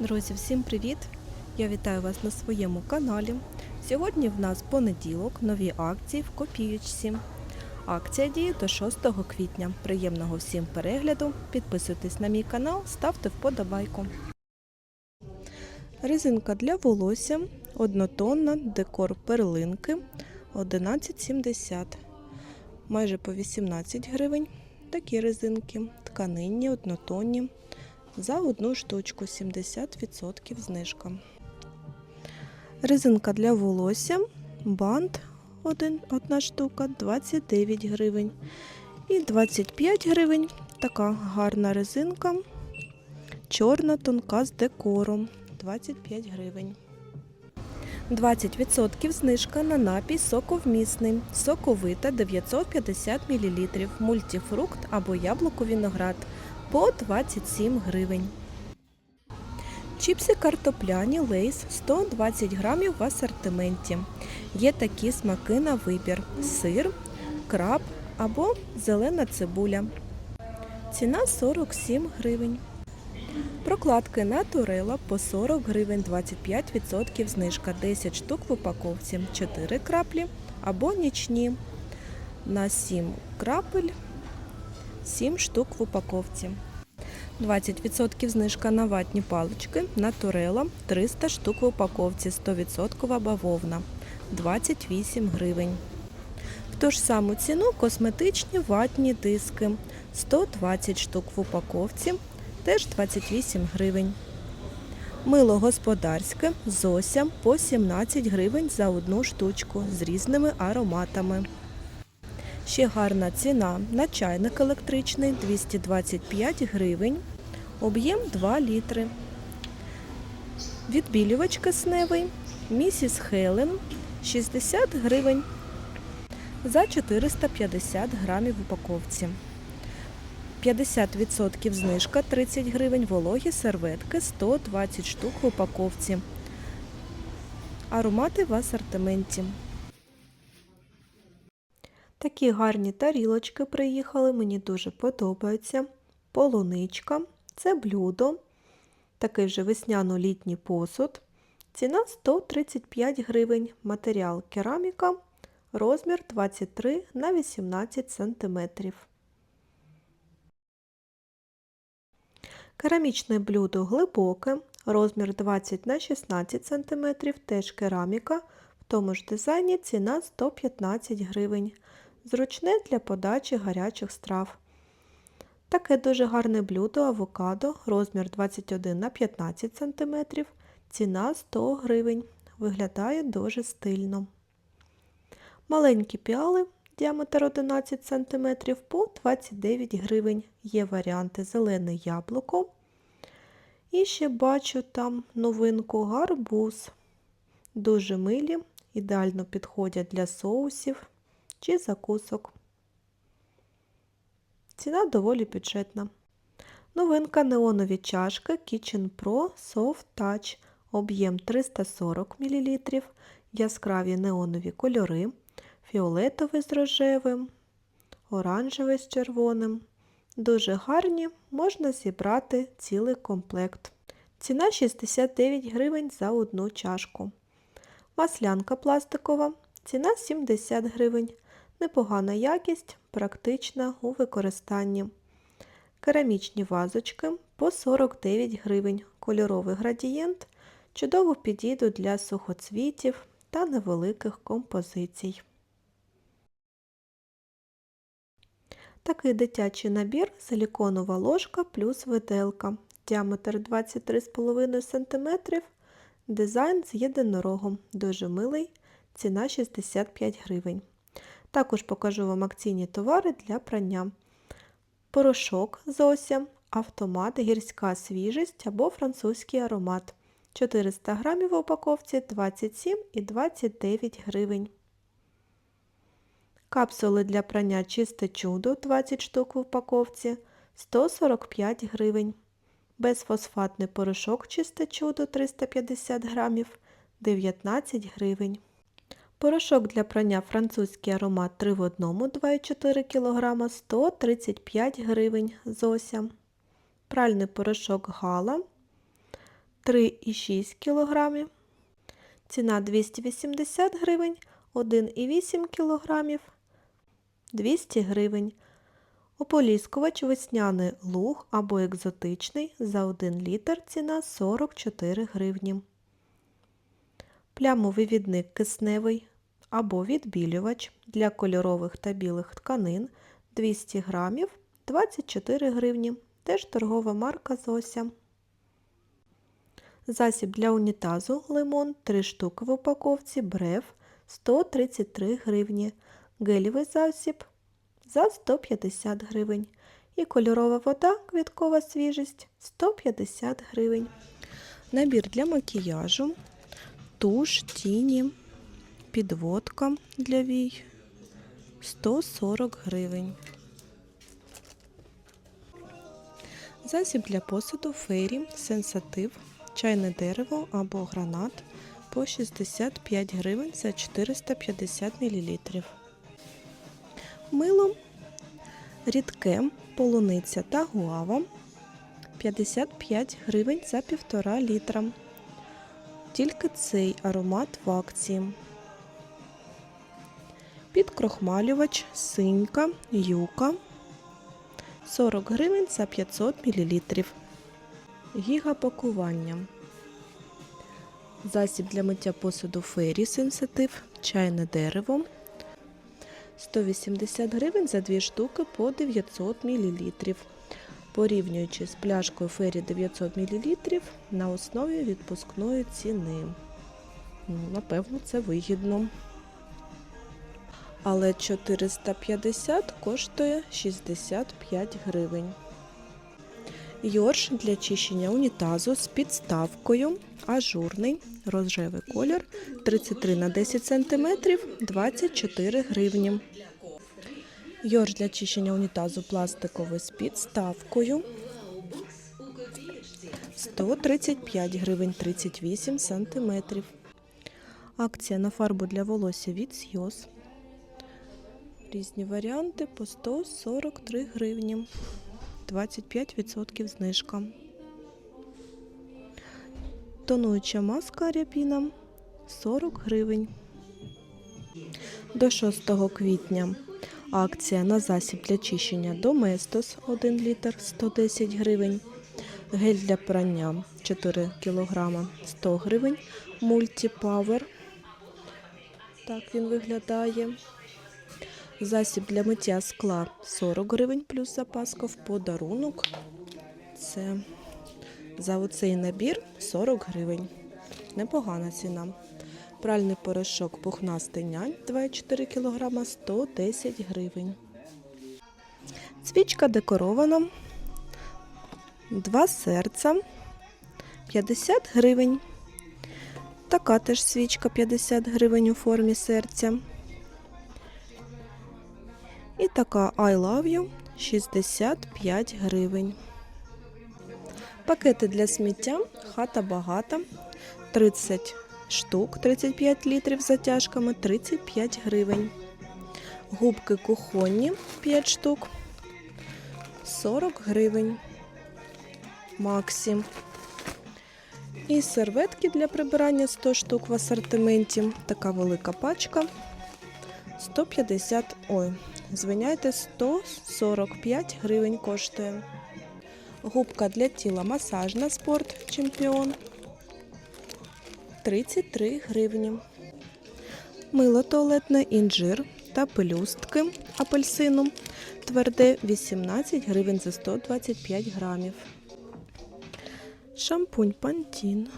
Друзі, всім привіт! Я вітаю вас на своєму каналі. Сьогодні в нас понеділок, нові акції в копіючці. Акція діє до 6 квітня. Приємного всім перегляду. Підписуйтесь на мій канал, ставте вподобайку. Резинка для волосся однотонна, декор перлинки 11,70. Майже по 18 гривень. Такі резинки, тканинні, однотонні. За одну штучку 70% знижка. Резинка для волосся, бант один, одна штука 29 гривень. І 25 гривень така гарна резинка. Чорна тонка з декором 25 гривень. 20% знижка на напій соковмісний. Соковита 950 мл. Мультифрукт або яблуко виноград по 27 гривень. Чіпси картопляні лейс 120 грамів в асортименті. Є такі смаки на вибір: сир, краб або зелена цибуля. Ціна 47 гривень. Прокладки Натурела по 40 гривень 25% знижка 10 штук в упаковці, 4 краплі або нічні. На 7 крапель 7 штук в упаковці. 20% знижка на ватні палички Натурела 300 штук в упаковці 100% бавовна 28 гривень. В ту ж саму ціну косметичні ватні диски 120 штук в упаковці теж 28 гривень. Мило господарське Зося по 17 гривень за одну штучку з різними ароматами. Ще гарна ціна на чайник електричний 225 гривень, об'єм 2 літри. Відбілювач кисневий Місіс Хелен 60 гривень за 450 грамів в упаковці. 50% знижка 30 гривень, вологі серветки 120 штук в упаковці. Аромати в асортименті. Такі гарні тарілочки приїхали, мені дуже подобаються. Полуничка, це блюдо, такий вже весняно-літній посуд. Ціна 135 гривень. Матеріал кераміка, розмір 23 на 18 см. Керамічне блюдо глибоке, розмір 20 на 16 см, теж кераміка. В тому ж дизайні ціна 115 гривень. Зручне для подачі гарячих страв. Таке дуже гарне блюдо авокадо, розмір 21 на 15 см, ціна 100 гривень. Виглядає дуже стильно. Маленькі піали, діаметр 11 см по 29 гривень. Є варіанти зелене яблуко. І ще бачу там новинку гарбуз. Дуже милі, ідеально підходять для соусів чи закусок. Ціна доволі бюджетна. Новинка неонові чашки Kitchen Pro Soft Touch. Об'єм 340 мл, яскраві неонові кольори, фіолетовий з рожевим, оранжевий з червоним. Дуже гарні, можна зібрати цілий комплект. Ціна 69 гривень за одну чашку. Маслянка пластикова, ціна 70 гривень. Непогана якість, практична у використанні. Керамічні вазочки по 49 гривень. Кольоровий градієнт чудово підійдуть для сухоцвітів та невеликих композицій. Такий дитячий набір силіконова ложка плюс виделка. Діаметр 23,5 см. Дизайн з єдинорогом. Дуже милий. Ціна 65 гривень. Також покажу вам акційні товари для прання. Порошок Зося, автомат, гірська свіжість або французький аромат. 400 грамів в упаковці 27 і 29 гривень. Капсули для прання чисте чудо 20 штук в упаковці 145 гривень. Безфосфатний порошок чисте чудо 350 грамів 19 гривень. Порошок для прання французький аромат 3 в 1 2,4 кг 135 гривень Зося. Пральний порошок Гала 3,6 кг. Ціна 280 гривень, 1,8 кг 200 гривень. Ополіскувач весняний луг або екзотичний за 1 літр ціна 44 гривні. Плямовивідник кисневий або відбілювач для кольорових та білих тканин 200 грамів 24 гривні. Теж торгова марка Зося. Засіб для унітазу лимон 3 штуки в упаковці брев 133 гривні. Гелєвий засіб за 150 гривень. І кольорова вода квіткова свіжість 150 гривень. Набір для макіяжу, туш, тіні, підводка для вій 140 гривень. Засіб для посуду фейрі, сенсатив, чайне дерево або гранат по 65 гривень за 450 мл. Мило рідке, полуниця та гуава 55 гривень за 1,5 літра. Тільки цей аромат в акції. Підкрохмалювач, синька, юка 40 гривень за 500 мл. Гігапакування. Засіб для миття посуду фері сенситив, чайне дерево 180 гривень за 2 штуки по 900 мл. Порівнюючи з пляшкою фері 900 мл на основі відпускної ціни. Ну, Напевно, це вигідно. Але 450 коштує 65 гривень. Йорш для чищення унітазу з підставкою ажурний рожевий колір 33 на 10 см 24 гривні. Йорш для чищення унітазу пластиковий з підставкою 135 гривень 38 см. Акція на фарбу для волосся від Сйоз. Різні варіанти по 143 гривні. 25% знижка. Тонуюча маска ряпіна 40 гривень. До 6 квітня акція на засіб для чищення Доместос 1 літр 110 гривень. Гель для прання 4 кг 100 гривень. Мультіпавер. Так він виглядає. Засіб для миття скла 40 гривень плюс запаска в подарунок. Це за оцей набір 40 гривень. Непогана ціна. Пральний порошок пухнастий нянь 2,4 кг 110 гривень. Свічка декорована. Два серця 50 гривень. Така теж свічка 50 гривень у формі серця. І така I love you 65 гривень. Пакети для сміття хата багата 30 штук, 35 літрів затяжками 35 гривень. Губки кухонні 5 штук 40 гривень. Максі. І серветки для прибирання 100 штук в асортименті. Така велика пачка 150, ой, звиняйте, 145 гривень коштує. Губка для тіла масажна спорт чемпіон 33 гривні. Мило туалетне інжир та пелюстки апельсину тверде 18 гривень за 125 грамів. Шампунь Пантін.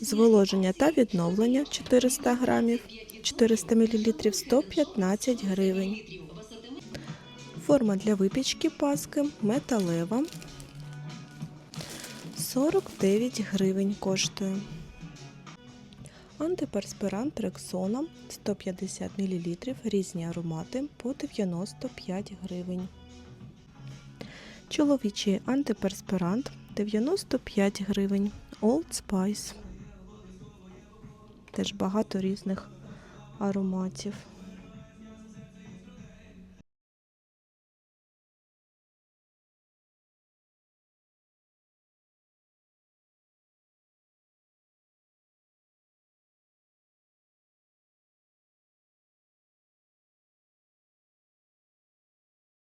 Зволоження та відновлення 400 грамів, 400 мл 115 гривень. Форма для випічки паски металева 49 гривень коштує. Антиперспирант Рексона 150 мл різні аромати по 95 гривень. Чоловічий антиперспирант 95 гривень. Old Spice. Теж багато різних ароматів.